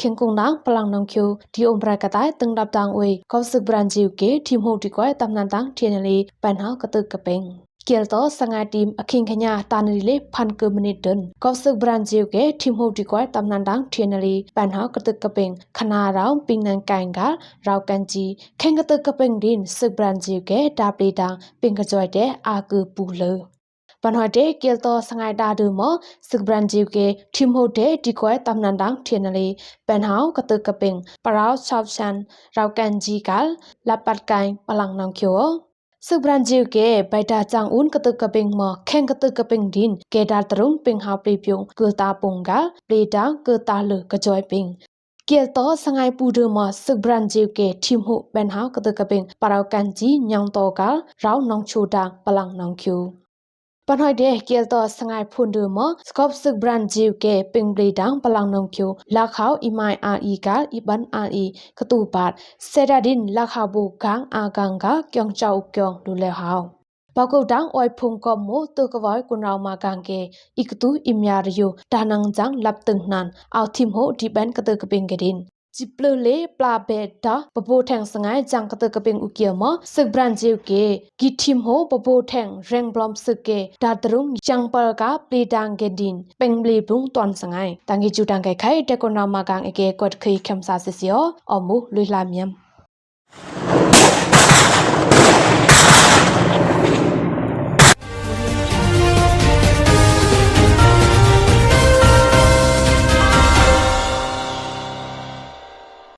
ခင်ကုံနပလန်နုံကျူဒီအုံဘရကတိုင်တင်ဒပ်တန်ဝေကောစဘရန်ဂျီကေတီမိုတီကွဲတမ်နန်တန်တီနလီပန်ဟောက်ကတုကပင်းကဲလ်တော့စငါတီမ်အခင်းခညာတာနရီလေဖန်ကမနီတန်ကောစဘရန်ဂျီကေတီမိုတီကွဲတမ်နန်တန်တီနလီပန်ဟောက်ကတုကပင်းခနာရောင်ပင်းနန်ကန်ကရောက်ကန်ဂျီခင်ကတုကပင်းဒင်းစဘရန်ဂျီကေတာပလီတန်ပင်ကကြွတဲ့အာကူပူလော ပန်ဟတ်တဲ့ကဲလ်တော့စငိုင်တာဒူမစကဘရန်ဂျီကေထီမိုတဲ့ဒီကွဲတမ်နန်တန်ထီနလီပန်ဟောက်ကတုကပင်းပရောက်ချောက်ချန်ရောက်ကန်ဂျီကလပတ်ကိုင်ပလန်နောင်ကျိုစုဘရန်ဂျီကေဘိုင်တာချန်ဦးကတုကပင်းမခဲကတုကပင်းဒင်းကေဒါတရုံပင်းဟာပလီပြုံကူတာပုံကပလီတာကူတာလကကြွိုင်ပင်းကဲတော့စငိုင်ပူဒမစဘရန်ဂျီကေထီမှုဘန်ဟောက်ကတုကပင်းပရောက်ကန်ဂျီညောင်တော့ကရောင်းနောင်ချိုတာပလန်နောင်ကျို ပန်ဟိုတဲ့ကဲတော့စငိုင်ဖွန်ဒမစကော့စဘရန်ဂျီကေပင်းပလီတန်ပလန်နောင်ကျိုလာခေါအီမိုင်အာအီကအီဘန်အာအီကတူပတ်ဆေဒါဒင်လာခဘူကန်အာကန်ကကျုံချောက်ကျုံလူလေဟောင်းပောက်ကုတ်တန်းအွိုင်ဖုန်ကောမိုတုကဝိုင်ကွန်ရောင်မာကန်ကေဣကတူအီမြာရယိုဒါနန်ဂျန်လပ်တန်နန်အောက်သီမဟိုဒီဘန်ကတကပင်ကဒင် จิปลเลปลาเบดาปโปแทงสงายจังกะตะกะเปงอุเกียมอสึกบรันจิวเกกิทิมโหปโปแทงแรงบลอมสึกเกดาตรุงจังปะกะปลีดังเกดินเปงบลีบุงตอนสงายตังกิจูตังไกไข่เตกอนนามากังเอเกกวดคีคัมซาซิซิโอออมูลุยลาเมียม